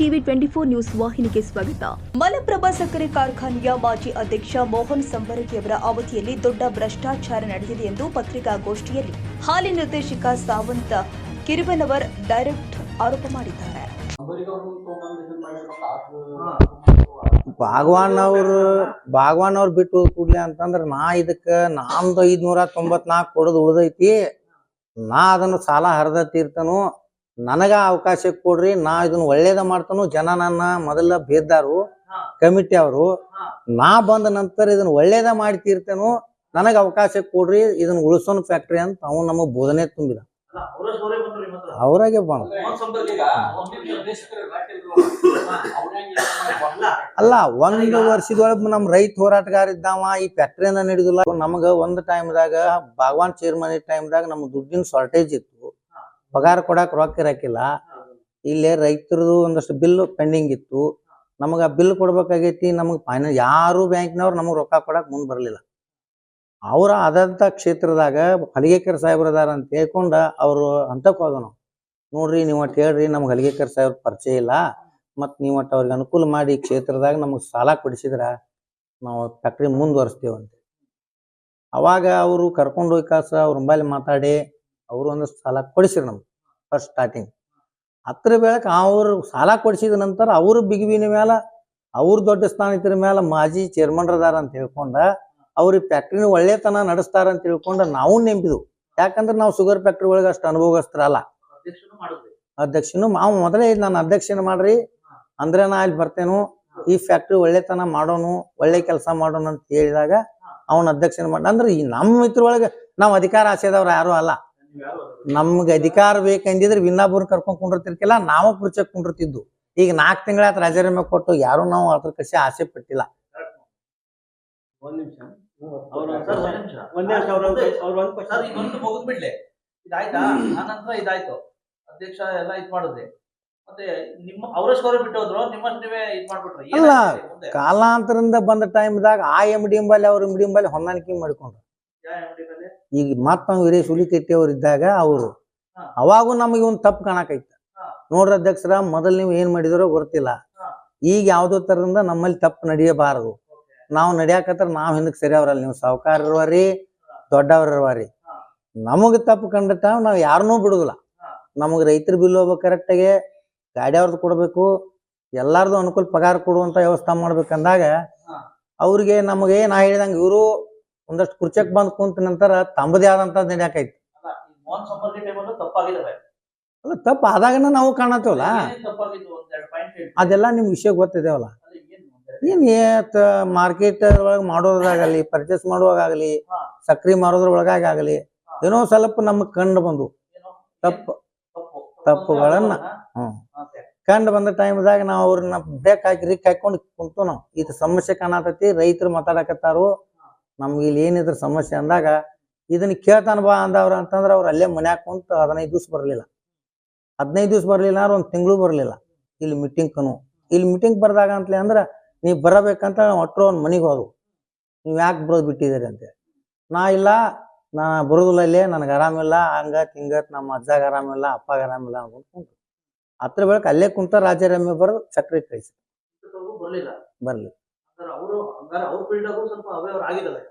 TV twenty four news ವಾಹಿನಿಗೆ ಸ್ವಾಗತ. ಮಲಪ್ರಭಾ ಸಕ್ಕರೆ ಕಾರ್ಖಾನೆಯ ಮಾಜಿ ಅಧ್ಯಕ್ಷ ಮೋಹನ್ ಸಂಬರಗಿಯವರ ಅವಧಿಯಲ್ಲಿ ದೊಡ್ಡ ಭ್ರಷ್ಟಾಚಾರ ನಡೆದಿದೆ ಎಂದು ಪತ್ರಿಕಾಗೋಷ್ಠಿಯಲ್ಲಿ ಹಾಲಿ ನಿರ್ದೇಶಕ ಸಾವಂತ ಕಿರುಬನವರ್ ಡೈರೆಕ್ಟ್ ಆರೋಪ ಮಾಡಿದ್ದಾರೆ. ಭಾಗವಾನ್ ಅವರು, ಭಾಗವಾನ್ ಅವ್ರು ಬಿಟ್ಟು ಕೂಡ್ಲಿ ಅಂತಂದ್ರ ನಾ ಇದಕ್ಕ ನಮ್ದು ಐದ್ನೂರ ತೊಂಬತ್ನಾಲ್ಕು ಕೊಡೋದು ಉಳ್ದೈತಿ. ನಾ ಅದನ್ನು ಸಾಲ ಹರಿದ ತೀರ್ತನು. ನನಗ ಅವಕಾಶ ಕೊಡ್ರಿ ನಾ ಇದನ್ನ ಒಳ್ಳೇದ ಮಾಡ್ತಾನು ಜನ ನನ್ನ ಮೊದಲ ಬೇದ್ದಾರು ಕಮಿಟಿ ಅವರು. ನಾ ಬಂದ ನಂತರ ಇದನ್ನ ಒಳ್ಳೇದ ಮಾಡಿ ತೀರ್ತೇನು ನನಗ ಅವಕಾಶ ಕೊಡ್ರಿ ಇದನ್ನ ಉಳಿಸೋನ್ ಫ್ಯಾಕ್ಟ್ರಿ ಅಂತ ಅವ್ನು ನಮಗ್ ಬೋಧನೆ ತುಂಬಿದ. ಅವರಾಗೆ ಬಂದ. ಅಲ್ಲ ಒಂದು ವರ್ಷದೊಳಗೆ ನಮ್ ರೈತ ಹೋರಾಟಗಾರ ಇದ್ದಾವ ಈ ಫ್ಯಾಕ್ಟ್ರಿಯನ್ನ ನಡೆದಿಲ್ಲ. ನಮಗ ಒಂದ್ ಟೈಮ್ದಾಗ ಭಗವಾನ್ ಚೇರ್ಮನ್ ಟೈಮ್ದಾಗ ನಮ್ ದುಡ್ಡಿನ ಶಾರ್ಟೇಜ್ ಇತ್ತು. ಪಗಾರ ಕೊಡಾಕ್ ರೊಕ್ಕ ಇರಕ್ಕಿಲ್ಲ ಇಲ್ಲೇ ರೈತರದು ಒಂದಷ್ಟು ಬಿಲ್ ಪೆಂಡಿಂಗ್ ಇತ್ತು. ನಮಗ ಬಿಲ್ ಕೊಡ್ಬೇಕಾಗೈತಿ, ನಮಗ್ ಫೈನಾನ್ಸ್ ಯಾರು ಬ್ಯಾಂಕ್ನವ್ರು ನಮಗ್ ರೊಕ್ಕ ಕೊಡಕ್ ಮುಂದ್ ಬರ್ಲಿಲ್ಲ. ಅವ್ರ ಆದಂತ ಕ್ಷೇತ್ರದಾಗ ಹಲಿಗೇಕರ್ ಸಾಹೇಬ್ರದಾರ ಅಂತ ಹೇಳ್ಕೊಂಡ ಅವ್ರು ಅಂತಕ್ ಹೋದ ನಾವು. ನೋಡ್ರಿ, ನೀವು ಒಟ್ಟು ಹೇಳ್ರಿ, ನಮ್ಗೆ ಹಲಿಗೇಕರ್ ಸಾಹೇಬ್ರ ಪರಿಚಯ ಇಲ್ಲ. ಮತ್ ನೀವು ಒಟ್ಟು ಅವ್ರಿಗೆ ಅನುಕೂಲ ಮಾಡಿ ಕ್ಷೇತ್ರದಾಗ ನಮಗ್ ಸಾಲ ಕೊಡಿಸಿದ್ರ ನಾವು ಫ್ಯಾಕ್ಟ್ರಿ ಮುಂದುವರಿಸ್ತೇವೆ ಅಂತ ಅವಾಗ ಅವರು ಕರ್ಕೊಂಡು ಹೋಗಿ ಕಾಸ ಅವ್ರ ಮೇಲೆ ಮಾತಾಡಿ ಅವರು ಒಂದಷ್ಟು ಸಾಲ ಕೊಡಿಸಿರು ನಮ್ಗೆ ಫಸ್ಟ್ ಸ್ಟಾರ್ಟಿಂಗ್ ಹತ್ರ ಬೆಳಕ ಅವ್ರು ಸಾಲ ಕೊಡಿಸಿದ ನಂತರ ಅವರು ಬಿಗುವಿನ ಮೇಲೆ ಅವ್ರ ದೊಡ್ಡ ಸ್ಥಾನ ಇದ್ರ ಮೇಲೆ ಮಾಜಿ ಚೇರ್ಮನ್ ಅದಾರ ಅಂತ ಹೇಳ್ಕೊಂಡ ಅವ್ರಿಗೆ ಫ್ಯಾಕ್ಟ್ರಿನ ಒಳ್ಳೆತನ ನಡೆಸ್ತಾರ ಅಂತ ತಿಳ್ಕೊಂಡ ನಾವು ನೆಂಬಿದ್ವು. ಯಾಕಂದ್ರೆ ನಾವು ಶುಗರ್ ಫ್ಯಾಕ್ಟ್ರಿ ಒಳಗೆ ಅಷ್ಟು ಅನುಭವಸ್ಥರ ಅಲ್ಲ. ಅಧ್ಯಕ್ಷನು ಮಾವು ಮೊದಲೇ ನಾನು ಅಧ್ಯಕ್ಷನ ಮಾಡ್ರಿ ಅಂದ್ರೆ ನಾ ಇಲ್ಲಿ ಬರ್ತೇನು ಈ ಫ್ಯಾಕ್ಟ್ರಿ ಒಳ್ಳೆತನ ಮಾಡೋನು ಒಳ್ಳೆ ಕೆಲಸ ಮಾಡೋನು ಅಂತ ಹೇಳಿದಾಗ ಅವನ ಅಧ್ಯಕ್ಷನ ಮಾಡ ಅಂದ್ರೆ ಈ ನಮ್ಮ ಇದ್ರೊಳಗೆ ನಾವು ಅಧಿಕಾರ ಆಸೆದವ್ರು ಯಾರು ಅಲ್ಲ. ನಮ್ಗೆ ಅಧಿಕಾರ ಬೇಕಂದಿದ್ರೆ ವಿನ್ನಾಬೂರ್ ಕರ್ಕೊಂಡ್ ಕುಂಡಿರ್ತಿರ್ಕಿಲ್ಲ ನಾವು ಕುರ್ಚಕ್ ಕುಂಡಿರ್ತಿದ್ದು. ಈಗ ನಾಲ್ಕು ತಿಂಗಳ ರಾಜೀನಾಮೆ ಕೊಟ್ಟು ಯಾರು ನಾವು ಅದ್ರ ಕಸಿ ಆಸೆ ಪಟ್ಟಿಲ್ಲ. ಕಾಲಾಂತರಿಂದ ನಿಮಿಷ. ಅವ್ರು ಸರ್, ಒಂದ್ ನಿಮಿಷ. ಒಂದ್ ನಿಮಿಷ ಅವ್ರ ಅವ್ರ ಒಂದ್ ಸರ್ ಕ್ವಶನ್ ಇದೊಂದು ಮುಗಿದ್ಬಿಡ್ಲಿ ಇದಾಯ್ತಾ? ಆನಂತರ ಇದಾಯ್ತು. ಅಧ್ಯಕ್ಷ ಎಲ್ಲ ಇದ್ ಮಾಡಿದ್ರಿ ಮತ್ತೆ ನಿಮ್ಮ ಅವರಷ್ಟು ಬಿಟ್ಟು ಹೋದ್ರು ನಿಮ್ಮಷ್ಟು ನೀವೇ ಇದ್ ಅಲ್ಲ. ಕಾಲಾಂತರದಿಂದ ಬಂದ ಟೈಮ್ದಾಗ ಆ ಎಂ ಡಿ ಎಂಬಲ್ಲಿ ಅವ್ರ ಎಂ ಡಿ ಎಂಬಲ್ಲಿ ಹೊಂದಾಣಿಕೆ ಮಾಡ್ಕೊಂಡ್ರು? ಈಗ ಮತ್ತ ವೀರೇಶ್ ಹುಲಿಕಟ್ಟಿ ಅವ್ರು ಇದ್ದಾಗ ಅವರು ಅವಾಗೂ ನಮಗೆ ಒಂದು ತಪ್ಪು ಕಾಣಕೈತ. ನೋಡ್ರ ಅಧ್ಯಕ್ಷರ ಮೊದಲ್ ನೀವು ಏನ್ ಮಾಡಿದಾರೋ ಗೊತ್ತಿಲ್ಲ. ಈಗ ಯಾವ್ದೋ ತರದಿಂದ ನಮ್ಮಲ್ಲಿ ತಪ್ಪು ನಡೆಯಬಾರದು. ನಾವು ನಡಿಯಾಕತ್ರ ನಾವ್ ಹಿಂದಕ್ ಸರಿ ಅವ್ರಲ್ಲ ನೀವು ಸಾವುಕಾರ ಇರುವರಿ ದೊಡ್ಡವ್ರ ಇರುವರಿ ಹಾ. ನಮಗ್ ತಪ್ಪು ಕಂಡ ನಾವ್ ಯಾರನ್ನೂ ಬಿಡುದಿಲ್ಲ. ನಮಗ್ ರೈತರ ಬಿಲ್ ಹೋಗ್ಬೇಕು ಕರೆಕ್ಟಾಗಿ ಗಾಡಿ ಅವ್ರದ್ದು ಕೊಡ್ಬೇಕು ಎಲ್ಲಾರ್ದು ಅನುಕೂಲ ಪಗಾರ ಕೊಡುವಂತ ವ್ಯವಸ್ಥೆ ಮಾಡ್ಬೇಕಂದಾಗ. ಅವ್ರಿಗೆ ನಮಗೆ ನಾ ಹೇಳಿದಂಗ ಇವರು ಒಂದಷ್ಟು ಕುರ್ಚಕ್ ಬಂದ್ ಕುಂತ ನಂತರ ತಮ್ಮದೇ ಆದಂತ ನಡ್ಯಾಕೈತಿ ಅಲ್ಲ, ತಪ್ಪ ಆದಾಗನ ನಾವು ಕಾಣತ್ತೇವಲ್ಲ? ಅದೆಲ್ಲ ನಿಮ್ ವಿಷಯ ಗೊತ್ತಿದೇವಲ್ಲ? ಏನ್ ಮಾರ್ಕೆಟ್ ಒಳಗ ಮಾಡೋದಾಗಲಿ ಪರ್ಚೇಸ್ ಮಾಡುವಾಗಲಿ. ಸಕ್ರಿ ಮಾರೋದ್ರ ಒಳಗಾಗಲಿ. ಏನೋ ಸ್ವಲ್ಪ ನಮಗ್ ಕಂಡು ಬಂದು? ತಪ್ಪು ತಪ್ಪು. ತಪ್ಪುಗಳನ್ನ? ಹ್ಮ್. ಕಂಡು ಬಂದ ಟೈಮ್ದಾಗ ನಾವು ಅವ್ರನ್ನ ಬ್ರೇಕ್ ಹಾಕಿ ರಿಕ್ ಹಾಕೊಂಡು ಕುಂತು ನಾವು. ಇದು ಸಮಸ್ಯೆ ಕಾಣತೈತಿ ರೈತರು ಮಾತಾಡಕತ್ತಾರು. ನಮ್ಗೆ ಇಲ್ಲಿ ಏನಿದ್ರ ಸಮಸ್ಯೆ ಅಂದಾಗ ಇದನ್ನ ಕೇಳ್ತಾನ ಬಾ ಅಂದವ್ರ ಅಂತಂದ್ರೆ ಅವ್ರು ಅಲ್ಲೇ ಮನ್ಯಾಗ ಕುಂತು ಹದಿನೈದು ದಿವ್ಸ ಬರಲಿಲ್ಲ. ಹದಿನೈದು ದಿವ್ಸ ಬರಲಿಲ್ಲ ಅಂದ್ರೆ ಒಂದು ತಿಂಗಳು ಬರಲಿಲ್ಲ. ಇಲ್ಲಿ ಮೀಟಿಂಗ್ ಕನು. ಇಲ್ಲಿ ಮೀಟಿಂಗ್ ಬರ್ದಾಗ ಅಂತಲೇ ಅಂದ್ರೆ ನೀವು ಬರಬೇಕಂತ ಒಟ್ಟರು ಅವ್ನ ಮನೆಗೆ ಹೋದವು. ನೀವು ಯಾಕೆ ಬರೋದು ಬಿಟ್ಟಿದ್ದೀರಿ ಅಂತೇಳಿ ನಾ ಇಲ್ಲ ನಾ ಬರೋದಿಲ್ಲ ಇಲ್ಲೇ ನನಗೆ ಆರಾಮಿಲ್ಲ ಹಂಗ ತಿಂಗತ್ ನಮ್ಮ ಅಜ್ಜಾಗ ಆರಾಮಿಲ್ಲ ಅಪ್ಪಾಗ ಆರಾಮಿಲ್ಲ ಇಲ್ಲ ಕುಂತು. ಹತ್ರ ಬೆಳಕು ಅಲ್ಲೇ ಕುಂತ ರಾಜಾರಾಮಿ ಬರೋದು ಸಕ್ರೆ ಕಳಿಸಿ. ಬರಲಿಲ್ಲ. ಅವರು ಹಂಗಾರೆ ಅವ್ರ ಸ್ವಲ್ಪ ಆಗಿದಾವೆ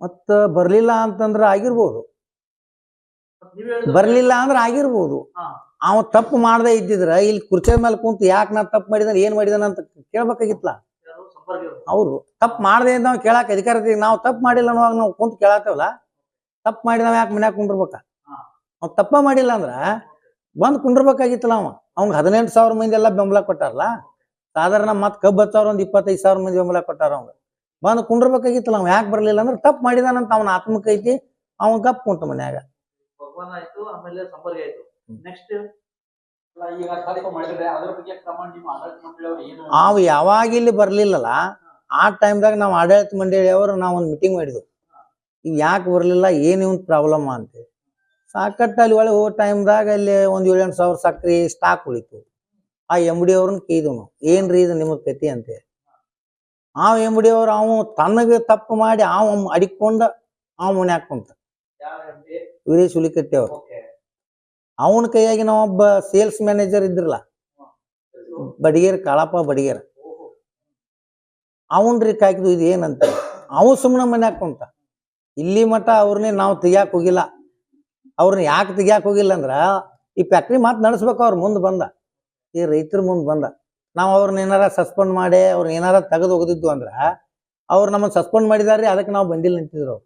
ಮತ್ತ ಬರ್ಲಿಲ್ಲ ಅಂತಂದ್ರ ಆಗಿರ್ಬೋದು. ಬರ್ಲಿಲ್ಲ ಅಂದ್ರ ಆಗಿರ್ಬೋದು. ಅವ ತಪ್ಪು ಮಾಡದೆ ಇದ್ದಿದ್ರ ಇಲ್ಲಿ ಕುರ್ಚಿ ಮೇಲೆ ಕುಂತು ಯಾಕೆ ನಾ ತಪ್ಪು ಮಾಡಿದಾನ ಏನ್ ಮಾಡಿದಾನ ಅಂತ ಇರೋರು. ಅವ್ರು ತಪ್ಪು ಮಾಡದೆ ನಾವು ಕೇಳಾಕ ಅಧಿಕಾರ. ನಾವು ತಪ್ಪು ಮಾಡಿಲ್ಲ ಅನ್ನೋವಾಗ ನಾವು ಕುಂತು ಕೇಳತ್ತೇವಲ್ಲ ತಪ್ಪು ಮಾಡಿ ನಾವ್ ಯಾಕೆ ಮನ್ಯಾಗ ಕುಂಡಿರ್ಬೇಕ. ಅವ್ ತಪ್ಪ ಮಾಡಿಲ್ಲ ಅಂದ್ರ ಬಂದ್ ಕುಂಡಿರ್ಬೇಕಾಗಿತ್ತಲ್ಲ ಅವ? ಅವ್ನ್ ಹದಿನೆಂಟು ಸಾವಿರ ಮಂದಿ ಎಲ್ಲ ಬೆಂಬಲ ಕೊಟ್ಟಾರಲ್ಲ? ಸಾಧಾರಣ ಮತ್ ಕಬ್ಬ್ ಹಚ್ಚವ್ರ ಒಂದ್ ಇಪ್ಪತ್ತೈದು ಸಾವಿರ ಮಂದಿ ಬೆಂಬಲ ಕೊಟ್ಟಾರ ಅವಂಗ ಬಂದು ಕುಂಡ್ರಬೇಕಾಗಿತ್ತು ನಾವು ಯಾಕೆ ಬರಲಿಲ್ಲ ಅಂದ್ರೆ ತಪ್ಪು ಮಾಡಿದಾನಂತ ಅವನ ಆತ್ಮಕ್ಕೆ ಐತಿ ಅವನ್ ಕಪ್ ಕುಂತ ಮನ್ಯಾಗ. ಅವ್ ಯಾವಾಗ ಇಲ್ಲಿ ಬರ್ಲಿಲ್ಲಲ್ಲ ಆ ಟೈಮ್ದಾಗ ನಾವು ಆಡಳಿತ ಮಂಡಳಿಯವರು ನಾವು ಒಂದು ಮೀಟಿಂಗ್ ಮಾಡಿದ್ವು. ಇವ್ ಯಾಕೆ ಬರಲಿಲ್ಲ ಏನೇ ಇವ್ನ್ ಪ್ರಾಬ್ಲಮ್ ಅಂತ. ಸಾಕಟ್ಟು ಅಲ್ಲಿ ಒಳಗೆ ಹೋಗೋ ಟೈಮ್ದಾಗ ಅಲ್ಲಿ ಒಂದ್ ಏಳೆಂಟು ಸಾವಿರ ಸಕ್ರಿ ಸ್ಟಾಕ್ ಉಳಿತು. ಆ ಎಂ ಡಿ ಅವ್ರನ್ನ ಕೇಳಿದ್ವು ನಾವು ಏನ್ರಿ ಇದು ನಿಮಗ್ ಕತಿ ಅಂತ ಆ ಎಂ ಡಿ ಅವ್ರು ಅವ ತನಗ ತಪ್ಪು ಮಾಡಿ ಅವ ಅಡಿಕೊಂಡ ಅವ ಮನ್ಯಾಗ ಕುಂತ? ಯಾವ MD? ವೀರೇಶ್ ಹುಲಿಕಟ್ಟಿ ಅವ್ರು. ಅವನ ಕೈಯಾಗಿ ನಾವೊಬ್ಬ ಸೇಲ್ಸ್ ಮ್ಯಾನೇಜರ್ ಇದ್ರಲ್ಲ. ಬಡಿಗೇರ್ ಕಾಳಪ್ಪ ಬಡಿಗೇರ್. ಅವನ್ರಿ ಕಾಯ್ಕಿದು ಇದು ಏನಂತ? ಅವ ಸುಮ್ಮನೆ ಮನ್ಯಾಗ ಕುಂತ? ಇಲ್ಲಿ ಮಟ ಅವ್ರನ್ನೇ ನಾವು ತೆಗಿಯಾಕ ಹೋಗಿಲ್ಲ. ಅವ್ರನ್ನ ಯಾಕೆ ತೆಗಿಯಾಕ ಹೋಗಿಲ್ಲ ಅಂದ್ರ ಈ ಫ್ಯಾಕ್ಟ್ರಿ ಮಾತು ನಡೆಸ್ಬೇಕು ಅವ್ರ ಮುಂದೆ ಬಂದ. ಈ ರೈತರ ಮುಂದೆ ಬಂದ. ನಾವು ಅವ್ರನ್ನ ಏನಾರ ಸಸ್ಪೆಂಡ್ ಮಾಡಿ ಅವ್ರನ್ನ ಏನಾರ ತೆಗೆದು ಹೋಗದಿದ್ದು ಅಂದ್ರೆ ಅವ್ರು ನಮ್ಮನ್ನು ಸಸ್ಪೆಂಡ್ ಮಾಡಿದಾರ್ರಿ ಅದಕ್ಕೆ ನಾವು ಬಂದಿಲ್ಲ ನಿಂತಿದ್ರು ಅವ್ರು.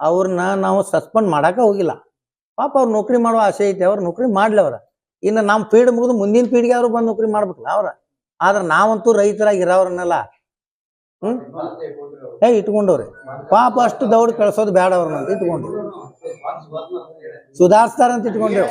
ಅವ್ರನ್ನ ನಾವು ಸಸ್ಪೆಂಡ್ ಮಾಡಾಕ ಹೋಗಿಲ್ಲ. ಪಾಪ ಅವ್ರು ನೌಕರಿ ಮಾಡುವ ಆಸೆ ಐತೆ, ಅವ್ರು ನೌಕರಿ ಮಾಡ್ಲಿ ಅವ್ರ. ಇನ್ನು ನಮ್ಮ ಪೀಡ್ ಮುಗಿದು ಮುಂದಿನ ಪೀಡಿಗೆ ಅವ್ರು ಬಂದು ನೌಕರಿ ಮಾಡ್ಬೇಕಲ್ಲ ಅವ್ರ. ಆದ್ರೆ ನಾವಂತೂ ರೈತರಾಗಿ ಇರೋವ್ರನ್ನೆಲ್ಲ ಹ್ಮ್? ಏ, ಇಟ್ಕೊಂಡವ್ರಿ. ಪಾಪ ಅಷ್ಟು ದೌಡ್ ಕಳ್ಸೋದು ಬೇಡ ಅವ್ರನ್ನ ಇಟ್ಕೊಂಡ್ರು. ಸುಧಾರಿಸ್ತಾರಂತ ಇಟ್ಕೊಂಡೇವು